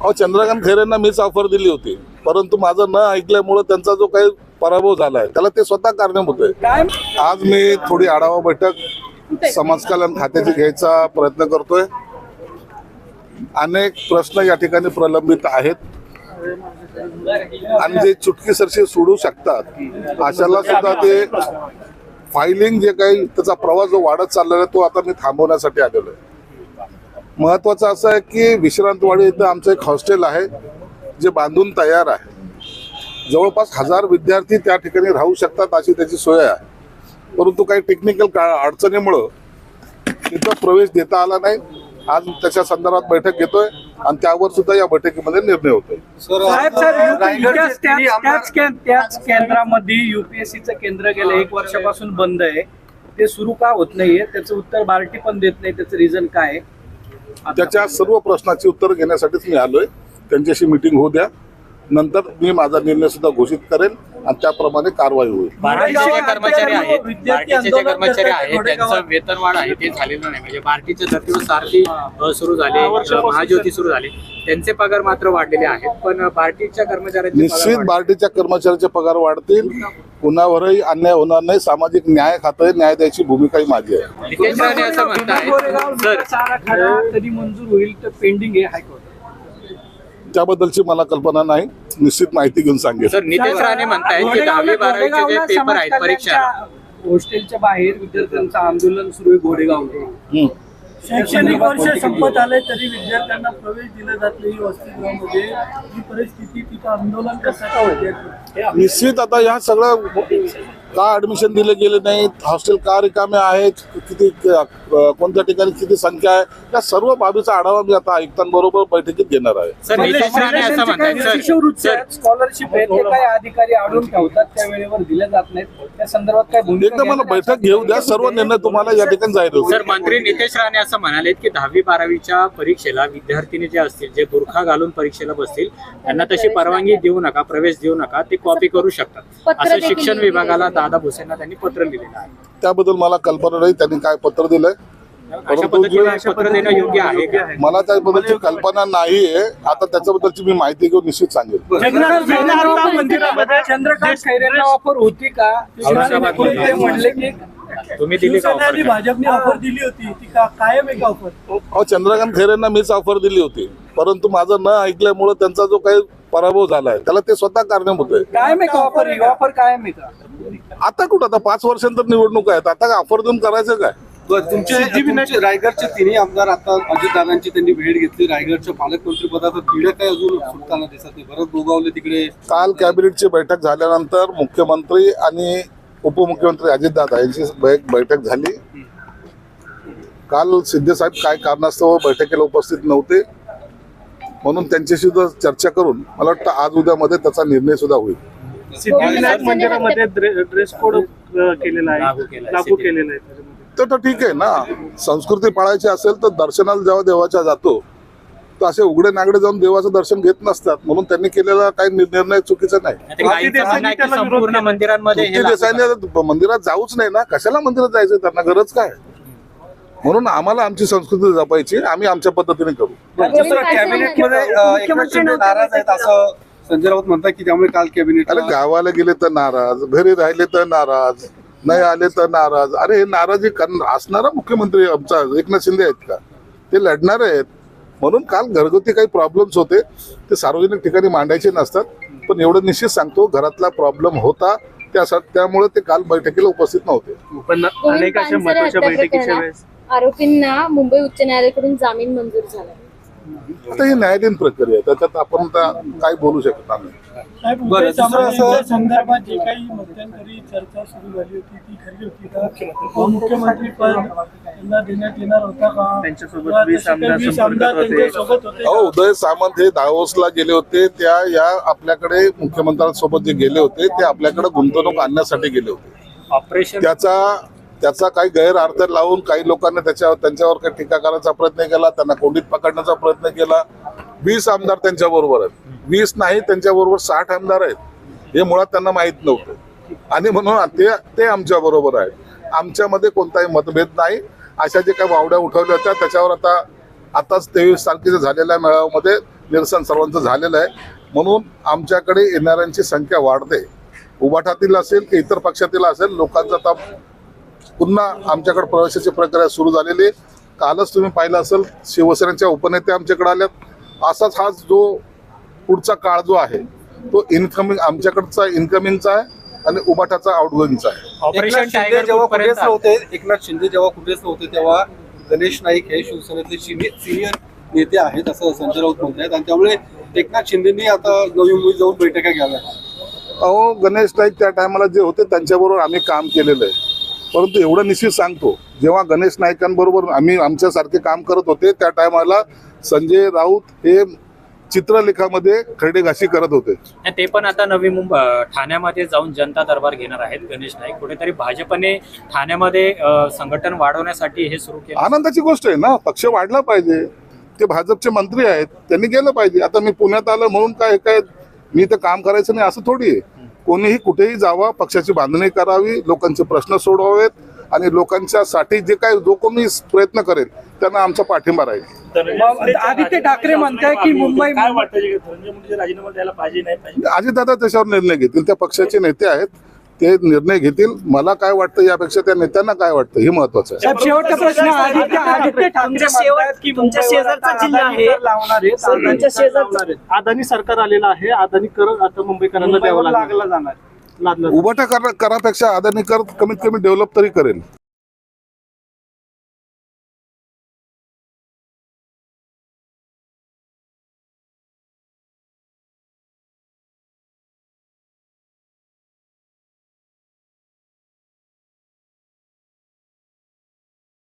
अहो चंद्रकांत खैरेंना मीच ऑफर दिली होती. परंतु माझं न ऐकल्यामुळं त्यांचा जो काही पराभव झालाय त्याला ते स्वतः कारणीभूत आहे. आज मी थोडी आढावा बैठक समाज कल्याण खात्याची घ्यायचा प्रयत्न करतोय. अनेक प्रश्न या ठिकाणी प्रलंबित आहेत. आणि जे चुटकीसरशी सोडू शकतात अशाला सुद्धा ते फायलिंग जे काही त्याचा प्रवास जो वाढत चाललेला आहे तो आता मी थांबवण्यासाठी आलेलो आहे. महत्वाचं असं आहे की विश्रांतवाडी इथं आमचं एक हॉस्टेल आहे जे बांधून तयार आहे. जवळपास हजार विद्यार्थी त्या ठिकाणी राहू शकतात अशी त्याची सोय आहे. परंतु काही टेक्निकल का अडचणीमुळं तिथं प्रवेश देता आला नाही. आज त्याच्या संदर्भात बैठक घेतोय आणि त्यावर सुद्धा या बैठकीमध्ये निर्णय होतोय. त्याच केंद्रामध्ये युपीएससीचं केंद्र गेलं. एक वर्षापासून बंद आहे. ते सुरू का होत नाहीये? त्याचं उत्तर बार्टी पण देत नाही. त्याचं रिझन काय आहे? त्याच्या सर्व प्रश्नाची उत्तर घेण्यासाठीच मी आलोय. त्यांच्याशी मिटिंग होऊ द्या. नंतर मी माझा निर्णय सुद्धा घोषित करेन आणि त्याप्रमाणे कारवाई होईल. बार्टीचे जे कर्मचारी आहेत बार्टीचे जे कर्मचारी आहेत. त्यांचं वेतनवाढ आहे ते झालेलं नाही. म्हणजे बार्टीच्या धर्तीवर सारथी सुरू झाले महाज्योती सुरू झाले. त्यांचे पगार मात्र वाढलेले आहेत पण बार्टीच्या कर्मचाऱ्यांचे निश्चित. बार्टीच्या कर्मचाऱ्याचे पगार वाढतील. कुणावरही अन्याय होणार नाही सामाजिक न्याय खातं न्याय द्यायची भूमिकाही माझी आहे. नितेश राणे असं गोरेगाव म्हणतायत सर विकास आराखडा कधी मंजूर होईल तर पेंडिंग आहे हायकोर्ट त्याबद्दलची मला कल्पना नाही. निश्चित माहिती घेऊन सांगेल. सर नितेश राणे म्हणतायत की दहावी बारावीचे जे पेपर आहेत परीक्षा हॉस्टेलच्या बाहेर विद्यार्थ्यांचं आंदोलन सुरू आहे हं. शैक्षणिक वर्ष संपत आले तरी विद्यार्थ्यांना प्रवेश दिला जात नाही वसतिगृहामध्ये. ही परिस्थिती तिथं आंदोलन कशाचं होते निश्चित आता ह्या सगळं का ऍडमिशन दिले गेले नाहीत? हॉस्टेल का रिकामे आहेत? किती क- कोणत्या ठिकाणी किती संख्या आहे? या सर्व बाबीचा आढावा मी आता आयुक्तांबरोबर बैठकीत घेणार आहे. स्कॉलरशिप अधिकारी आणून ठेवतात त्या वेळेवर दिल्या जात नाहीत. त्या संदर्भात काय भूमिका एकदा मला बैठक घेऊ द्या. सर्व निर्णय तुम्हाला या ठिकाणी जाहीर होईल. सर मंत्री नितेश राणे असं म्हणालेत की दहावी बारावीच्या परीक्षेला विद्यार्थिनी जे असतील जे बुरखा घालून परीक्षेला बसतील त्यांना तशी परवानगी देऊ नका प्रवेश देऊ नका ते कॉपी करू शकतात. असं शिक्षण विभागाला दादा भुसेंना त्यांनी पत्र लिहिलेलं आहे. त्याबद्दल मला कल्पना नाही त्यांनी काय पत्र दिलंय. अशा परंतु पद्धतीने जे- पत्र देणं योग्य आहे. का? मला त्याबद्दलची कल्पना नाहीये. आता त्याच्याबद्दलची मी माहिती घेऊन निश्चित सांगेल. चंद्रकांत मंदिरामध्ये चंद्रकांत खैरेंना ऑफर होती का? म्हणले की तुम्ही दिली का offer? भाजपने ऑफर दिली होती. ती का कायम आहे का ऑफर अहो चंद्रकांत खैरेंना मीच ऑफर दिली होती. परंतु माझं न ऐकल्यामुळं त्यांचा जो काही पराभव झालाय त्याला ते स्वतः कारणीभूत आहे. काय आहे का? ऑफर ही ऑफर काय आहे का? आता कुठं? आता पाच वर्षांतर निवडणूक आहेत. आता ऑफर देऊन करायचं काय? तुमचे तुमचे रायगडचे तिन्ही आमदार आता अजितदादांची त्यांनी भेट घेतली. रायगडच्या पालकमंत्री पदाचा तिढ्या काय अजून सुटताना दिसत नाही. बरंच गोगावले तिकडे. काल कॅबिनेटची बैठक झाल्यानंतर मुख्यमंत्री आणि उपमुख्यमंत्री अजितदादा यांची बैठक झाली. काल शिंदेसाहेब काय कारणास्तव बैठकीला उपस्थित नव्हते म्हणून त्यांच्याशी सुद्धा चर्चा करून मला वाटतं आज उद्यामध्ये त्याचा निर्णय सुद्धा होईल. सिद्धिविनायक मंदिरामध्ये ड्रेस कोड केलेला लागू आहे केलाय. लागू केलेला आहे. तर तर ठीक आहे ना. संस्कृती पाळायची असेल तर दर्शनाला जेव्हा देवाच्या जातो असे उघडे नागडे जाऊन देवाचं दर्शन घेत नसतात. म्हणून त्यांनी केलेला काही निर्णय चुकीचा नाही. हे देसाईने मंदिरात जाऊच नाही ना. कशाला मंदिरात जायचं त्यांना गरज काय? म्हणून आम्हाला आमची संस्कृती जपायची आम्ही आमच्या पद्धतीने करू. कॅबिनेटमध्ये नाराज आहेत असं संजय राऊत म्हणतात की त्यामुळे काल कॅबिनेट अरे गावाला गेले तर नाराज घरी राहिले तर नाराज नाही आले तर नाराज. अरे हे नाराजी करणार असणारा मुख्यमंत्री आमचा एकनाथ शिंदे आहेत का? ते लढणार आहेत. म्हणून काल घरगुती काही प्रॉब्लेम्स होते ते सार्वजनिक ठिकाणी मांडायचे नसतात. पण एवढं निश्चित सांगतो घरातला प्रॉब्लेम होता त्यासाठी त्यामुळे ते काल बैठकीला उपस्थित नव्हते. पण गोविंद अनेक अशा पानसरे महत्त्वाच्या हत्या बैठकीच्या प्रकरणात वेळेस आरोपींना मुंबई उच्च न्यायालयाकडून जामीन मंजूर झाला. आता ही न्यायालयीन प्रक्रिया आहे. त्याच्यात आपण आता काही बोलू शकत नाही साहेब, बरं, उदय दुसरं असं- सामंतांच्या संदर्भात जे काही मध्यंतरी चर्चा सुरू झाली होती ती खरी होती. का मुख्यमंत्री पद त्यांना देण्यात येणार होता का? त्यांच्यासोबत किंवा वीस तसे काही आमदार वीस संपर्कात आमदार होते. त्यांच्यासोबत होते अहो का? उदय सामंत हे दावोसला गेले होते. त्या या आपल्याकडे मुख्यमंत्र्यांसोबत जे गेले होते ते आपल्याकडे गुंतवणूक आणण्यासाठी गेले होते. ऑपरेशन त्याचा त्याचा काही गैरअर्थ लावून काही लोकांनी त्याच्यावर त्यांच्यावर काही टीका करायचा प्रयत्न केला त्यांना कोंडीत पकडण्याचा प्रयत्न केला. वीस आमदार त्यांच्या बरोबर आहेत. वीस नाही त्यांच्या बरोबर साठ आमदार आहेत. हे मुळात त्यांना माहीत नव्हतं. आणि म्हणून ते ते आमच्या बरोबर आहेत. आमच्यामध्ये कोणताही मतभेद नाही. अशा जे काही वावड्या उठवल्या होत्या त्याच्यावर आता आताच तेवीस तारखेच्या झालेल्या मेळाव्यामध्ये निरसन सर्वांचं झालेलं आहे. म्हणून आमच्याकडे येणाऱ्यांची संख्या वाढते. उभाठातील असेल की इतर पक्षातील असेल लोकांचा आता पुन्हा आमच्याकडे प्रवेशाची प्रक्रिया सुरू झालेली आहे. कालच तुम्ही पाहिलं असेल शिवसेनेच्या उपनेते आमच्याकडे आल्यात. असाच हा जो पुढचा काळ जो आहे तो इन्कमिंग आमच्याकडचा इन्कमिंगचा आहे आणि उबाटाचा आउटगोईंगचा आहे. ऑपरेशन एकनाथ शिंदे टायगर जेव्हा कुठेच नव्हते एकनाथ शिंदे जेव्हा कुठेच नव्हते तेव्हा गणेश नाईक हे शिवसेनेतले सिनियर नेते आहेत असं संजय राऊत म्हणतायत. आणि त्यामुळे एकनाथ शिंदेनी आता नवी मुंबईत जाऊन बैठका घ्याव्या अहो गणेश नाईक त्या टायमाला जे होते त्यांच्याबरोबर आम्ही काम केलेलं आहे. परंतु एवढं निश्चित सांगतो जेव्हा गणेश नाईकांबरोबर आम्ही आमच्यासारखे काम करत होते त्या टायमाला संजय राऊत हे चित्रलेखामध्ये खरडे घाशी करत होते. ते पण आता नवी मुंबई ठाण्यामध्ये जाऊन जनता दरबार घेणार आहेत गणेश नाईक. कुठेतरी भाजपने ठाण्यामध्ये संघटन वाढवण्यासाठी हे सुरू केलं. आनंदाची गोष्ट आहे ना पक्ष वाढला पाहिजे. ते भाजपचे मंत्री आहेत त्यांनी गेलं पाहिजे. आता मी पुण्यात आलं म्हणून काय काय मी तर काम करायचं नाही असं थोडी आहे. कोणीही कुठेही जावा पक्षाची बांधणी करावी लोकांचे प्रश्न सोडवावेत आणि लोकांच्यासाठी जे काय जो कोणी प्रयत्न करेल त्यांना आमचा पाठिंबा राहील. आदित्य ठाकरे म्हणताय की मुंबई राजीनामा द्यायला पाहिजे नाही पाहिजे? अजितदादा त्याच्यावर निर्णय घेतील त्या पक्षाचे नेते आहेत. ते निर्णय घेतील. मला काय वाटतं यापेक्षा त्या नेत्यांना काय वाटतं हे महत्वाचं आहे. शेवटचा प्रश्न आदित्य आदित्य ठाकरे तुमच्या शेवट- म्हणतायत की तुमच्या मुंबईवर शेजारचा आता जिल्हा अदानी आहे. लावणार सर, अदानी तुमच्या शेजारचा- सरकार आलेलं आहे. अदानी कर आता मुंबईकरांना द्यावं लागलं लागला जाणार. उभाटा करा करापेक्षा अदानी कर कमीत कमी डेव्हलप तरी करेल.